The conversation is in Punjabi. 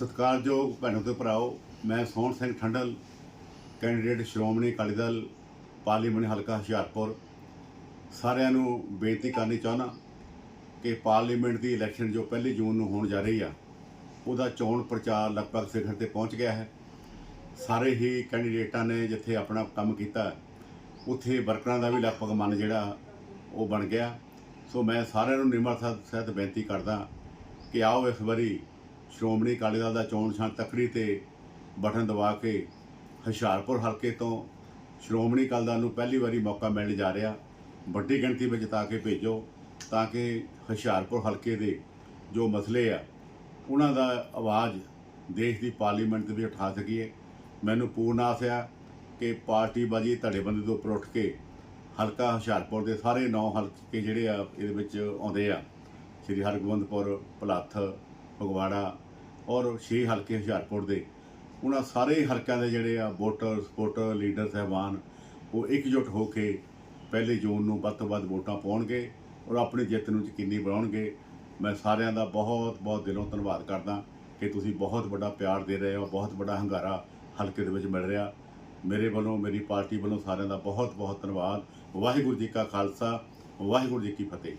ਸਤਿਕਾਰਯੋਗ ਭੈਣੋ ਤੇ ਭਰਾਓ, ਮੈਂ ਸੋਹਣ ਸਿੰਘ ਠੰਡਲ, ਕੈਂਡੀਡੇਟ ਸ਼੍ਰੋਮਣੀ ਅਕਾਲੀ ਦਲ ਪਾਰਲੀਮੈਂਟ ਹਲਕਾ ਹੁਸ਼ਿਆਰਪੁਰ। ਸਾਰਿਆਂ ਨੂੰ ਬੇਨਤੀ ਕਰਨੀ ਚਾਹੁੰਦਾ ਕਿ ਪਾਰਲੀਮੈਂਟ ਦੀ ਇਲੈਕਸ਼ਨ ਜੋ ਪਹਿਲੀ ਜੂਨ ਨੂੰ ਹੋਣ ਜਾ ਰਹੀ ਆ, ਉਹਦਾ ਚੋਣ ਪ੍ਰਚਾਰ ਲਗਭਗ ਸਿਖਰ ਤੇ ਪਹੁੰਚ ਗਿਆ ਹੈ। ਸਾਰੇ ਹੀ ਕੈਂਡੀਡੇਟਾਂ ਨੇ ਜਿੱਥੇ ਆਪਣਾ ਕੰਮ ਕੀਤਾ, ਉੱਥੇ ਵਰਕਰਾਂ ਦਾ ਵੀ ਲਗਭਗ ਮਨ ਜਿਹੜਾ ਉਹ ਬਣ ਗਿਆ। ਸੋ ਮੈਂ ਸਾਰਿਆਂ ਨੂੰ ਨਿਮਰਤਾ ਸਹਿਤ ਬੇਨਤੀ ਕਰਦਾ ਕਿ ਆਓ ਇਸ ਵਾਰੀ ਸ਼੍ਰੋਮਣੀ ਅਕਾਲੀ ਦਲ ਦਾ ਚੋਣ ਨਿਸ਼ਾਨ ਤਕੜੀ ਤੇ ਬਟਨ ਦਬਾ ਕੇ ਹੁਸ਼ਿਆਰਪੁਰ ਹਲਕੇ ਤੋਂ ਸ਼੍ਰੋਮਣੀ ਅਕਾਲੀ ਦਲ ਨੂੰ ਪਹਿਲੀ ਵਾਰੀ ਮੌਕਾ ਮਿਲਣ ਜਾ ਰਿਹਾ। ਵੱਡੀ ਗਿਣਤੀ ਵਿੱਚ ਤਾਂ ਕੇ ਭੇਜੋ, ਤਾਂ ਕਿ ਹੁਸ਼ਿਆਰਪੁਰ ਹਲਕੇ ਦੇ ਜੋ ਮਸਲੇ ਆ, ਉਹਨਾਂ ਦਾ ਆਵਾਜ਼ ਦੇਸ਼ ਦੀ ਪਾਰਲੀਮੈਂਟ ਦੇ ਵਿੱਚ ਉਠਾ ਸਕੀਏ। ਮੈਨੂੰ ਪੂਰਨ ਆਸ ਆ ਕਿ ਪਾਰਟੀ ਬਾਜੀ ਧੜੇਬੰਦੀ ਤੋਂ ਉੱਪਰ ਉੱਠ ਕੇ ਹਲਕਾ ਹੁਸ਼ਿਆਰਪੁਰ ਦੇ ਸਾਰੇ ਨੌ ਹਲਕੇ ਜਿਹੜੇ ਆ, ਇਹਦੇ ਵਿੱਚ ਆਉਂਦੇ ਆ। ਸ੍ਰੀ ਹਰਗੋਬਿੰਦਪੁਰ, ਭਲੱਥ ਫਗਵਾੜਾ ਔਰ ਛੇ ਹਲਕੇ ਹੁਸ਼ਿਆਰਪੁਰ ਦੇ, ਉਹਨਾਂ ਸਾਰੇ ਹਲਕਿਆਂ ਦੇ ਜਿਹੜੇ ਆ ਵੋਟਰ ਸਪੋਰਟਰ ਲੀਡਰ, ਸਹਿਬਾਨ, ਉਹ ਇਕਜੁੱਟ ਹੋ ਕੇ ਪਹਿਲੇ ਜੂਨ ਨੂੰ ਵੱਧ ਤੋਂ ਵੱਧ ਵੋਟਾਂ ਪਾਉਣਗੇ ਔਰ ਆਪਣੀ ਜਿੱਤ ਨੂੰ ਯਕੀਨੀ ਬਣਾਉਣਗੇ। ਮੈਂ ਸਾਰਿਆਂ ਦਾ ਬਹੁਤ ਬਹੁਤ ਦਿਲੋਂ ਧੰਨਵਾਦ ਕਰਦਾ ਕਿ ਤੁਸੀਂ ਬਹੁਤ ਵੱਡਾ ਪਿਆਰ ਦੇ ਰਹੇ ਹੋ, ਬਹੁਤ ਵੱਡਾ ਹੰਗਾਰਾ ਹਲਕੇ ਦੇ ਵਿੱਚ ਮਿਲ ਰਿਹਾ। ਮੇਰੇ ਵੱਲੋਂ, ਮੇਰੀ ਪਾਰਟੀ ਵੱਲੋਂ ਸਾਰਿਆਂ ਦਾ ਬਹੁਤ ਬਹੁਤ ਧੰਨਵਾਦ। ਵਾਹਿਗੁਰੂ ਜੀ ਕਾ ਖਾਲਸਾ, ਵਾਹਿਗੁਰੂ ਜੀ ਕੀ ਫਤਿਹ।